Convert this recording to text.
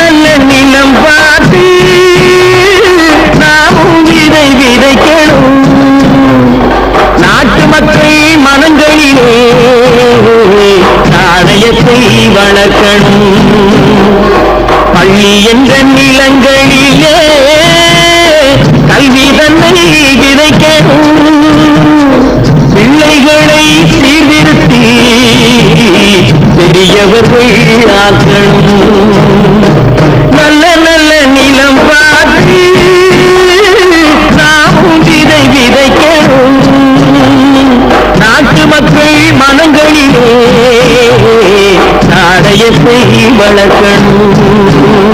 நல்ல நிலம் பார்த்து நாமும் இதை விதைக்கணும். நாட்டு மக்கள் மனங்களிலே நாணயத்தை வளர்க்கணும். பள்ளி என்ற நிலங்களிலே கல்வி தன்னை விதைக்கணும். பிள்ளைகளை சீர்திருத்தி பெரியவர்கள் ஆக்கணும். விதைக்கணும் நாட்டு மக்கள் மனங்களிலே நாடயத்தை வளர்க்கணும்